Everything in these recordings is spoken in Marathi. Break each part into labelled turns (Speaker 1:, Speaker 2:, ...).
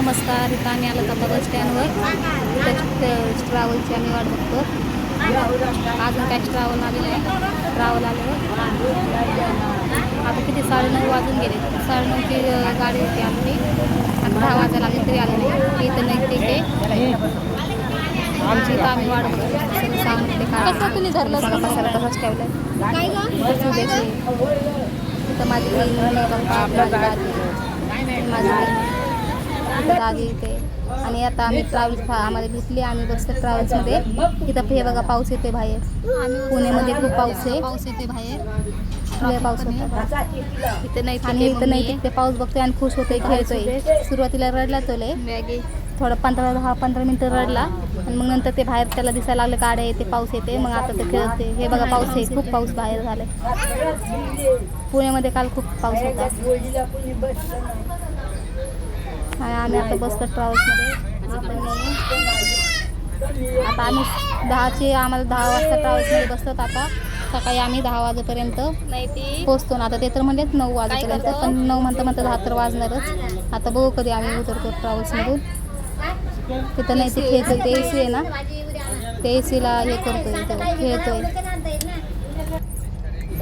Speaker 1: नमस्कार इथं आम्ही आलो होतो बस स्टँडवर. ट्रॅव्हलची आम्ही वाट बघतो अजून काय ट्रॅव्हल आलेलं आहे? ट्रॅव्हल आलं आता किती साडेनऊ वाजून गेले. साडेनऊची अं, गाडी होती आमची. आता दहा वाजायला आली तरी आले नाही. इथं नाही ते आहे आमची इथं आम्ही वाट बघतो सांगते काय कसं तुम्ही धरलं मसाला तसाच ठेवला इथं माझी बहीण माझे दादी इथे. आणि आता आम्ही ट्रॅव्हल्स आम्हाला भेटली आम्ही बसतो ट्रॅव्हल्समध्ये इथं हे बघा पाऊस येते बाहेर. पुण्यामध्ये खूप पाऊस आहे. पाऊस येते बाहेर. पाऊस होता. इथे नाही आणि इथं नाही ते पाऊस बघतोय आणि खुश होतोय खेळतोय. सुरुवातीला रडला तो लय. थोडं पंधरा दहा पंधरा मिनटं रडला. आणि मग नंतर ते बाहेर त्याला दिसायला लागलं काढे येते पाऊस येते. मग आता ते खेळते हे बघा पाऊस आहे. खूप पाऊस बाहेर झालाय. पुण्यामध्ये काल खूप पाऊस होता. आम्ही आता बसतो ट्रॅव्हल्समध्ये. आता आम्ही दहाचे आम्हाला दहा वाजता ट्रॅव्हल्समध्ये बसतात आता. सकाळी आम्ही दहा वाजेपर्यंत पोचतो ना. आता ते तर म्हणलेत नऊ वाजेपर्यंत पण नऊ म्हणता म्हणता दहा तर वाजणारच. आता बघू कधी आम्ही उतरतो ट्रॅव्हल्समधून. तिथं नाही ते खेळतोय ते ए सी आहे ना? ते ए सीला हे करतोय तो खेळतोय.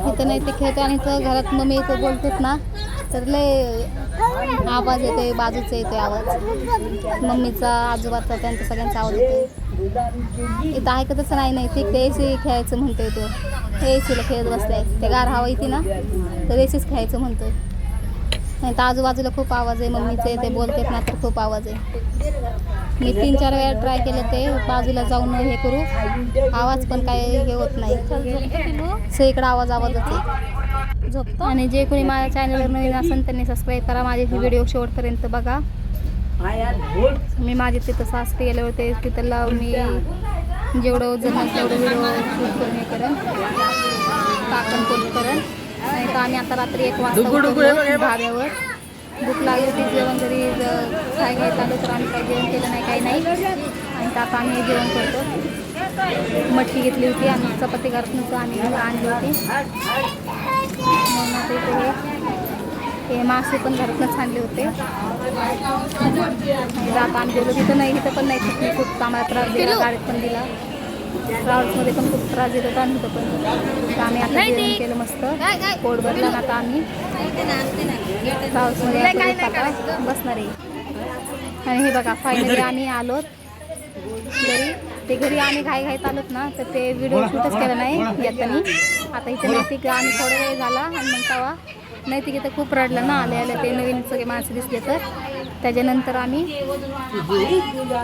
Speaker 1: इथं नाही ते खेळतोय आणि इथं घरात मम्मी इथं बोलतात ना तर लय आवाज येते बाजूचा येतोय आवाज. मम्मीचा आजोबाचा त्यांचा सगळ्यांचा आवाज येतो इथं ऐकतच नाही नाही. ते ए सी खेळायचं म्हणतोय तो. ए सीला खेळत बसलाय. ते गार हवा येते ना तर ए सीच खेळायचं म्हणतोय. नाही तर आजूबाजूला खूप आवाज आहे मम्मीचे ते बोलतात ना तर खूप आवाज आहे. मी तीन चार वेळा ट्राय केलं ते बाजूला जाऊन हे करू. आवाज पण काय हे होत नाही. सगळीकडे आवाज आवाजच होते झोपतो आणि जे कोणी माझ्या चॅनलवर नवीन असेल त्यांनी सबस्क्राईब करा. माझे व्हिडिओ शेवटपर्यंत बघा. मी माझे तिथं सासरी गेले होते तिथं लावून मी जेवढं जमत तेवढं व्हिडिओ शूट करून हे करेन. काकण पोस्ट करेन. नाही तर आम्ही आता रात्री एक वाजता धाब्यावर. भूक लागली होती जेवण जरी काय घ्यायचं आलं तर आम्ही काही जेवण केलं नाही काही नाही. आणि आता आम्ही जेवण करतो. मटकी घेतली होती आणि चपाती करत नव्हतं आम्ही आणली होती. आता इथे हे- मासे पण घरातनंच आणले होते. आणि आता आम्ही गेलो. तिथं नाही तिथं पण नाही. तिथे खूप आम्हाला त्रास दिला गाडीत पण दिला. ट्रॅव्हल्समध्ये पण खूप त्रास देत होता आणि पण. तर आम्ही आता जेवण केलं मस्त. पोट भरलं आणि आता आम्ही. आता बसणार आहे. आणि हे बघा फायनली आम्ही आलोत. घरी. ते घरी आम्ही घाई घाईत आलोत ना तर ते व्हिडिओ शूटच केलं नाही येताना आता इथे नैतिक आम्ही थोडा वेळ झाला आणि मग तेव्हा नैतिक इथं खूप रडलं ना आले आले ते नवीन सगळे माणसं दिसले तर. त्याच्यानंतर आम्ही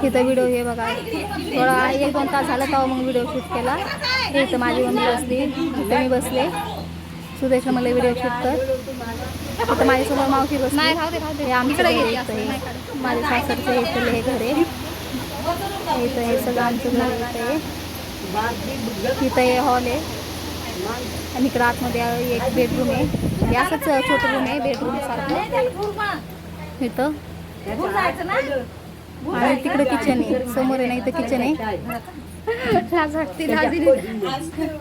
Speaker 1: इथं व्हिडिओ हे बघा. थोडा एक दोन तास झाला तेव्हा मग व्हिडिओ शूट केला. इथं माझी मम्मी बसली. इथं मी बसले. सुदेश मला व्हिडिओ शूट कर. इथं माझ्यासमोर मावशी बसली. हे आमचं इथं हे. माझ्या सासरचं इथलं हे घर आहे. इथं हे सगळं आमचं घर इथं हे. इथं हे हॉल आहे. आणि इकडं आतमध्ये एक बेडरूम आहे. हे असंच छोटं रूम आहे बेडरूम सारखं. इथं. आणि तिकडं किचन आहे. समोर आहे ना इथं किचन आहे.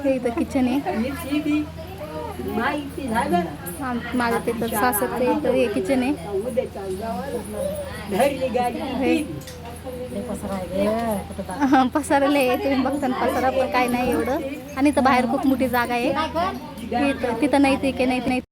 Speaker 1: हे इथं किचन आहे. माझं तिथं सासरचं इथं हे किचन आहे. पसारा लय आहे. तुम्ही बघता पसारा पण काय नाही एवढं. आणि इथं बाहेर खूप मोठी जागा आहे. इथं तिथं नाही ते नाही नाही